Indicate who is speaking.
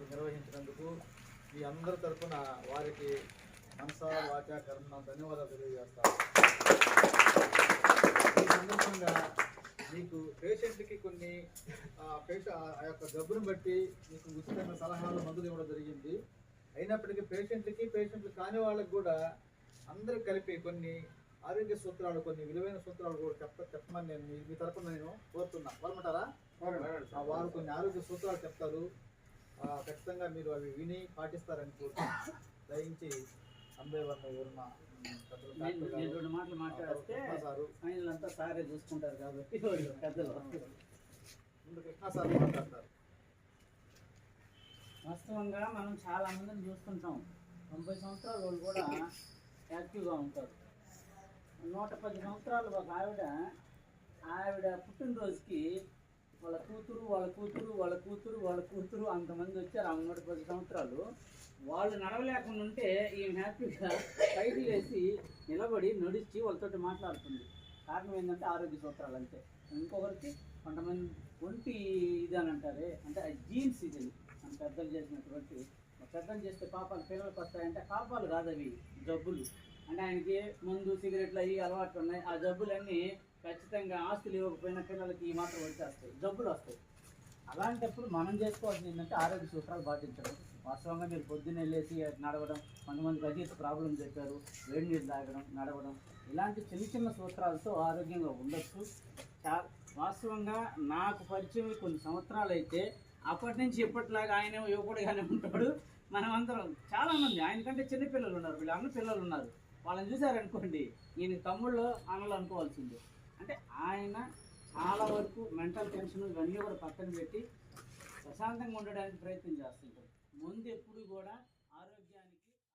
Speaker 1: మీకు నిర్వహించినందుకు మీ అందరి తరఫున వారికి మనసా వాచ కర్మ ధన్యవాదాలు తెలియజేస్తాను ఈ సందర్భంగా మీకు పేషెంట్కి కొన్ని పేష ఆ యొక్క జబ్బును బట్టి మీకు ఉచితంగా సలహాలు మందులు ఇవ్వడం జరిగింది. అయినప్పటికీ పేషెంట్కి పేషెంట్లు కాని వాళ్ళకి కూడా అందరూ కలిపి కొన్ని ఆరోగ్య సూత్రాలు కొన్ని విలువైన సూత్రాలు కూడా చెప్ప చెప్పమని నేను మీ- తరపున నేను కోరుతున్నా. కోరమంటారా? వారు కొన్ని ఆరోగ్య సూత్రాలు చెప్తారు. ఖచ్చితంగా మీరు అవి విని పాటిస్తారని కోరుతున్నాను దయించి ఊర్మ పెద్దలు
Speaker 2: నేను రెండు మాటలు మాట్లాడితే
Speaker 1: కృష్ణ సారు.
Speaker 2: చూసుకుంటారు కాబట్టి పెద్దలు.
Speaker 1: ముందు కృష్ణ సార్ మాట్లాడతారు.
Speaker 2: వాస్తవంగా మనం చాలా మందిని చూస్తుంటాం. తొంభై సంవత్సరాల వాళ్ళు కూడా యాక్టివ్గా ఉంటారు. నూట పది సంవత్సరాలు ఒక ఆవిడ ఆవిడ పుట్టినరోజుకి వాళ్ళ కూతురు వాళ్ళ కూతురు వాళ్ళ కూతురు వాళ్ళ కూతురు అంతమంది వచ్చారు ఆమె నూట పది సంవత్సరాలు. వాళ్ళు నడవలేకుండా ఉంటే ఈమె హ్యాపీగా పైకి వేసి నిలబడి నడిచి వాళ్ళతోటి మాట్లాడుతుంది. కారణం ఏంటంటే ఆరోగ్య సూత్రాలు అంతే. ఇంకొకరికి కొంతమంది ఒంటి ఇది అని అంటారే అంటే జీన్స్ ఇది మన పెద్దలు చేసినటువంటి పెద్దలు చేస్తే పాపాలు పిల్లలకు వస్తాయంటే పాపాలు కాదు అవి జబ్బులు. అంటే ఆయనకి ముందు సిగరెట్లు అవి అలవాట్లు ఉన్నాయి. ఆ జబ్బులన్నీ ఖచ్చితంగా ఆస్తులు ఇవ్వకపోయినా పిల్లలకి ఈ మాత్రం వచ్చేస్తాయి జబ్బులు వస్తాయి. అలాంటప్పుడు మనం చేసుకోవాల్సింది ఏంటంటే ఆరోగ్య సూత్రాలు పాటించడం. వాస్తవంగా మీరు పొద్దున్నే లేచి నడవడం కొంతమంది అజీర్తి ప్రాబ్లం చెప్పారు వేడి నీళ్ళు తాగడం నడవడం ఇలాంటి చిన్న చిన్న సూత్రాలతో ఆరోగ్యంగా ఉండొచ్చు. చా వాస్తవంగా నాకు పరిచయం కొన్ని సంవత్సరాలు అయితే అప్పటి నుంచి ఇప్పటిలాగా ఆయన యువకుడుగానే ఉంటాడు. మనమందరం చాలామంది ఆయన కంటే చిన్న పిల్లలు ఉన్నారు వీళ్ళ అన్న పిల్లలు ఉన్నారు. వాళ్ళని చూసారనుకోండి ఈయన తమ్ముళ్ళు అన్నలు అనుకోవాల్సిందే. అంటే ఆయన చాలా వరకు మెంటల్ టెన్షన్ ఇవన్నీ కూడా పక్కన పెట్టి ప్రశాంతంగా ఉండడానికి ప్రయత్నం చేస్తుంటారు ముందు ఎప్పుడు కూడా ఆరోగ్యానికి